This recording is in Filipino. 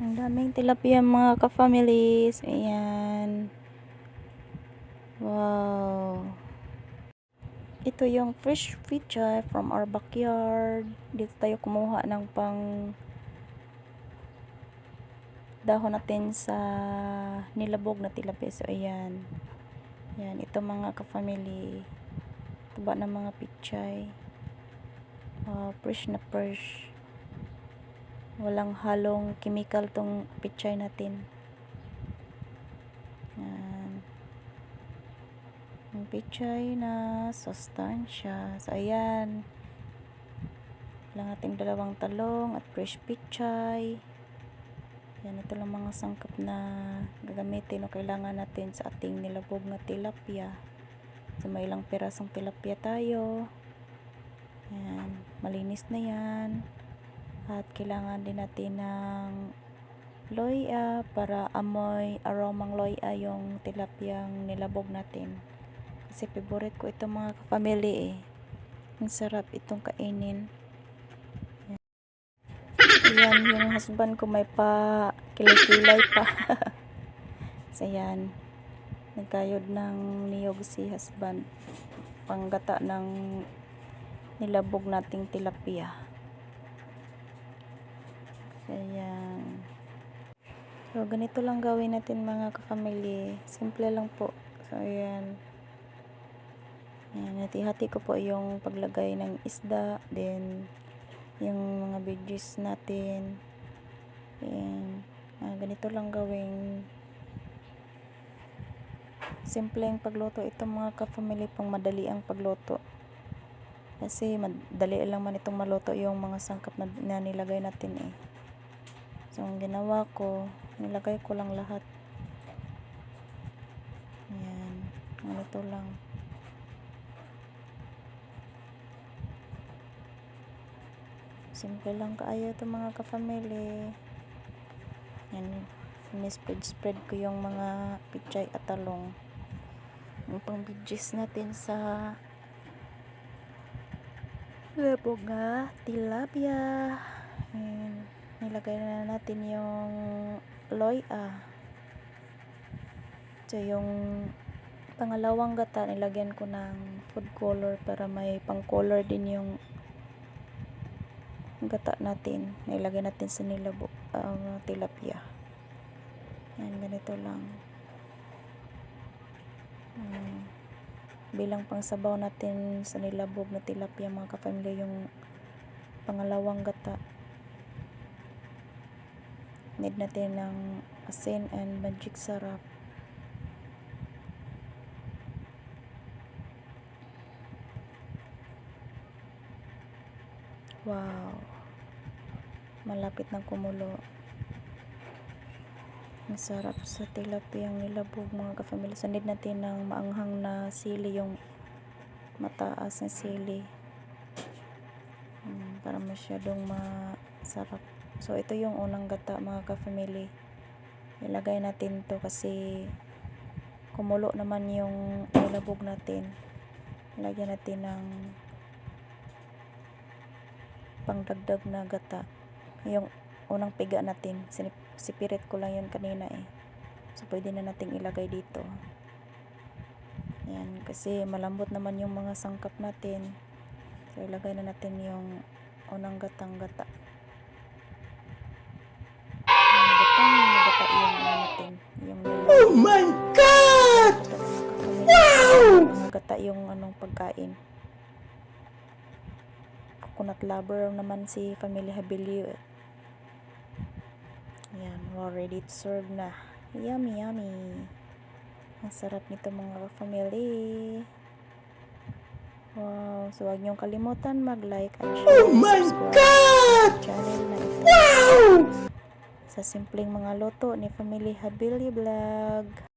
Ang daming tilapia mga ka-families. Ayan. Wow. Ito yung fresh picture from our backyard. Dito tayo kumuha ng pang dahon natin sa nilabog na tilapia. So, ayan. Ayan. Ito mga ka-family. Taba ng mga pichay. Wow, fresh na fresh. Walang halong chemical tong pichay natin. Yan. Ang pichay na sustansya. So, ayan. Lang ating dalawang talong at fresh pichay. Yan, ito lang mga sangkap na gagamitin o kailangan natin sa ating nilabog na tilapia. So, may ilang pirasong tilapia tayo. Yan, malinis na yan. At kailangan din natin ng loya para amoy aromang loya yung tilapiyang nilabog natin. Kasi favorite ko ito mga family eh. Ang sarap itong kainin. Yan, yung husband ko may pa kilay-kilay pa. so yan. Nagkayod ng niyog si husband. Panggata ng nilabog nating tilapia. So, ayan. So, ganito lang gawin natin mga ka-family. Simple lang po. So, ayan. Ayan, hati-hati ko po yung paglagay ng isda. Then, yung mga veggies natin. Ayan. Ah, ganito lang gawin. Simple ang pagluto. Ito mga ka-family pang madali ang pagluto. Kasi madali lang man itong maluto yung mga sangkap na, na nilagay natin eh. So, ang ginawa ko, nilagay ko lang lahat. Ayan. Ganito lang. Simple lang kaayo ito mga ka-family. Yan. Spread spread ko yung mga pichay at talong. Yung pang natin sa labog nga tilapia. Ayan. Nilagay na natin yung loya. So, yung pangalawang gata, nilagyan ko ng food color para may pang color din yung gata natin. Nilagay natin sa nilabog, uh, tilapia. Yan, ganito lang. Um, bilang pang sabaw natin sa nilabog na tilapia mga kapamilya yung pangalawang gata need natin ng asin and magic sarap. Wow. Malapit ng kumulo. Ang sarap sa tilapiyang nilabog mga ka-family. So need natin ng maanghang na sili yung mataas na sili. Hmm, para masyadong masarap so ito yung unang gata mga ka-family. Ilagay natin to kasi kumulo naman yung nilabog natin. Lagyan natin ng pangdagdag na gata. Yung unang piga natin sipirit ko lang yun kanina eh. So pwede na nating ilagay dito. Yan kasi malambot naman yung mga sangkap natin. So ilagay na natin yung unang gatang gata natin yung Oh my God! wow gata yung anong pagkain coconut lover naman si family Habilio eh. Yan, wow, ready to serve na. Yummy, yummy. Ang sarap nito mga family. Wow, so huwag niyong kalimutan mag-like and share Oh my subscribe God! channel na ito. Wow! Sa simpleng mga loto ni Family Habili Vlog.